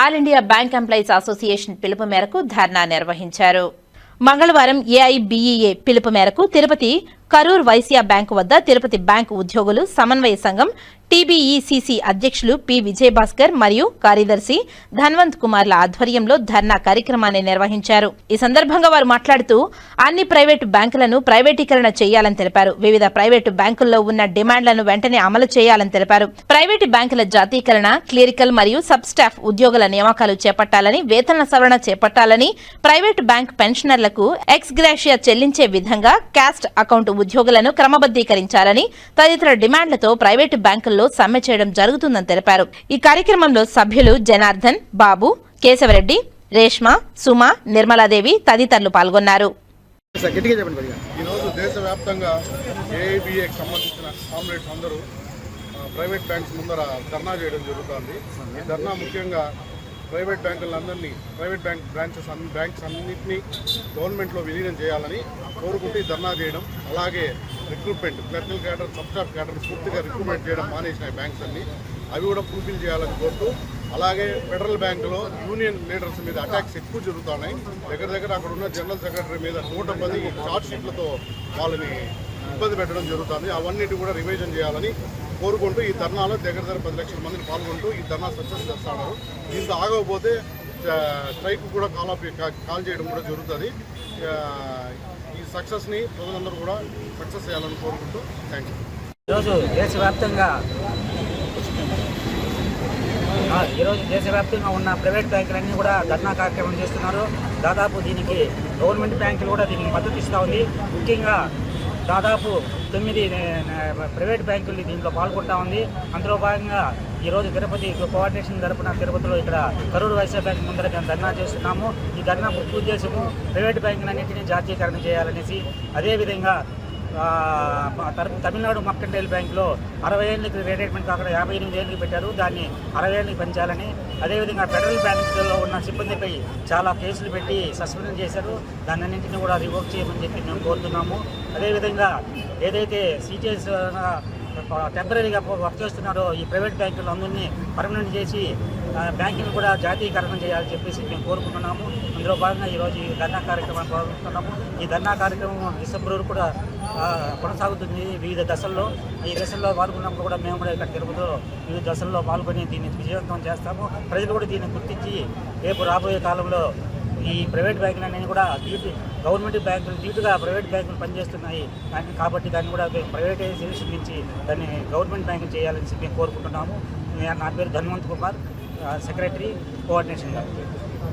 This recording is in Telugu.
All India bank employees association పిలుపు మేరకు ధర్నా నిర్వహించారు. మంగళవారం ఏఐబిఈఏ పిలుపు మేరకు తిరుపతి కరూర్ వైశ్య బ్యాంకు వద్ద తిరుపతి బ్యాంకు ఉద్యోగులు సమన్వయ సంఘం టీబీఈసీసీ అధ్యక్షులు పి విజయభాస్కర్ మరియు కార్యదర్శి ధన్వంత్ కుమార్ల ఆధ్వర్యంలో ధర్నా కార్యక్రమాన్ని నిర్వహించారు. ఈ సందర్భంగా వారు మాట్లాడుతూ అన్ని ప్రైవేటు బ్యాంకులను ప్రైవేటీకరణ చేయాలని తెలిపారు. వివిధ ప్రైవేటు బ్యాంకుల్లో ఉన్న డిమాండ్లను వెంటనే అమలు చేయాలని తెలిపారు. ప్రైవేటు బ్యాంకుల జాతీకరణ క్లిరికల్ మరియు సబ్ స్టాఫ్ ఉద్యోగుల నియామకాలు చేపట్టాలని వేతన సవరణ చేపట్టాలని ప్రైవేటు బ్యాంక్ పెన్షనర్లకు ఎక్స్ గ్రాషియా చెల్లించే విధంగా క్యాస్ట్ అకౌంట్ ఉద్యోగులను క్రమబద్దీకరించాలని తదితర డిమాండ్లతో ప్రైవేటు బ్యాంకుల్లో సమ్మె చేయడం జరుగుతుందని తెలిపారు. ఈ కార్యక్రమంలో సభ్యులు జనార్దన్ బాబు కేశవరెడ్డి రేష్మ సుమ నిర్మలాదేవి తదితరులు పాల్గొన్నారు. సార్ గట్టిగా చెప్పండి కొద్దిగా. ఈరోజు దేశవ్యాప్తంగా ఏఐబిఏకి సంబంధించిన కామ్రేడ్స్ అందరూ ఆ, ప్రైవేట్ బ్యాంక్స్ ముందర ధర్నా చేయడం జరుగుతుంది. ఈ ధర్నా ముఖ్యంగా ప్రైవేట్ బ్యాంకులందరినీ ప్రైవేట్ బ్యాంక్ బ్రాంచెస్ అన్ని బ్యాంక్స్ అన్నింటినీ గవర్నమెంట్లో విలీనం చేయాలని కోరుకుంటూ ధర్నా చేయడం అలాగే recruitment clerical cadre sub staff cadre పూర్తిగా రిక్రూట్మెంట్ చేయడం మానేసినాయి బ్యాంక్స్ అన్ని. అవి కూడా ఫుల్ఫిల్ చేయాలని కోరుతూ అలాగే ఫెడరల్ బ్యాంకులో యూనియన్ లీడర్స్ మీద అటాక్స్ ఎక్కువ జరుగుతున్నాయి. దగ్గర దగ్గర అక్కడ ఉన్న జనరల్ సెక్రటరీ మీద నూట పది షార్ట్ షీట్లతో వాళ్ళని ఇబ్బంది పెట్టడం జరుగుతుంది. అవన్నిటి కూడా రివిజన్ చేయాలని కోరుకుంటూ ఈ ధర్నాలో దగ్గర దగ్గర పది లక్షల మందిని పాల్గొంటూ ఈ ధర్నా సక్సెస్ చేస్తున్నారు దీంతో ఆగకపోతే స్ట్రైక్ కూడా కాల్ కాల్ చేయడం కూడా జరుగుతుంది. ఈ సక్సెస్ని ప్రజలందరూ కూడా సక్సెస్ చేయాలని కోరుకుంటూ థ్యాంక్ యూ ఈరోజు దేశవ్యాప్తంగా ఈరోజు దేశవ్యాప్తంగా ఉన్న ప్రైవేట్ బ్యాంకులన్నీ కూడా ధర్నా కార్యక్రమం చేస్తున్నారు. దాదాపు దీనికి గవర్నమెంట్ బ్యాంకులు కూడా దీనికి మద్దతు ఇస్తూ ఉంది. ముఖ్యంగా దాదాపు తొమ్మిది ప్రైవేట్ బ్యాంకులు దీంట్లో పాల్గొంటా ఉంది. అందులో భాగంగా ఈరోజు తిరుపతి కోఆర్డినేషన్ తరపున తిరుపతిలో ఇక్కడ కరూరు వైశ్య బ్యాంక్ ముందర మేము ధర్నా చేస్తున్నాము. ఈ ధర్నా ముఖ్య ఉద్దేశము ప్రైవేట్ బ్యాంకులన్నింటినీ జాతీయకరణ చేయాలనేసి అదేవిధంగా తమిళనాడు మర్కంటైల్ బ్యాంక్లో అరవై ఏళ్ళకి రిటైర్మెంట్ కాకుండా యాభై ఎనిమిది ఏళ్ళకి పెట్టారు. దాన్ని అరవై ఏళ్ళకి పెంచాలని. అదేవిధంగా ఫెడరల్ బ్యాంకులో ఉన్న సిబ్బందిపై చాలా కేసులు పెట్టి సస్పెండ్ చేశారు. దాన్ని అన్నింటినీ కూడా రివోక్ చేయమని చెప్పి మేము కోరుతున్నాము. అదేవిధంగా ఏదైతే సీటీఎస్ టెంపరీగా వర్క్ చేస్తున్నారో ఈ ప్రైవేట్ బ్యాంకులు అందరినీ పర్మనెంట్ చేసి బ్యాంకింగ్ కూడా జాతీయకరణం చేయాలని చెప్పేసి మేము కోరుకుంటున్నాము. అందులో భాగంగా ఈరోజు ఈ ధర్నా కార్యక్రమాన్ని పాల్గొంటున్నాము ఈ ధర్నా కార్యక్రమం డిసెంబర్ వరకు కూడా కొనసాగుతుంది వివిధ దశల్లో. ఈ దశల్లో పాల్గొన్నప్పుడు కూడా మేము కూడా ఇక్కడ తిరుపతిలో వివిధ దశల్లో పాల్గొని దీన్ని విజయవంతం చేస్తాము. ప్రజలు కూడా దీన్ని గుర్తించి రేపు రాబోయే కాలంలో ఈ ప్రైవేట్ బ్యాంకులన్నీ కూడా గవర్నమెంట్ బ్యాంకులు డ్యూటీగా ప్రైవేట్ బ్యాంకులు పనిచేస్తున్నాయి. దాన్ని కాబట్టి దాన్ని కూడా ప్రైవేటైజేషన్ నుంచి దాన్ని గవర్నమెంట్ బ్యాంకులు చేయాలని చెప్పి మేము కోరుకుంటున్నాము. నా పేరు ధన్వంత్ కుమార్ సెక్రటరీ కోఆర్డినేషన్ గారు.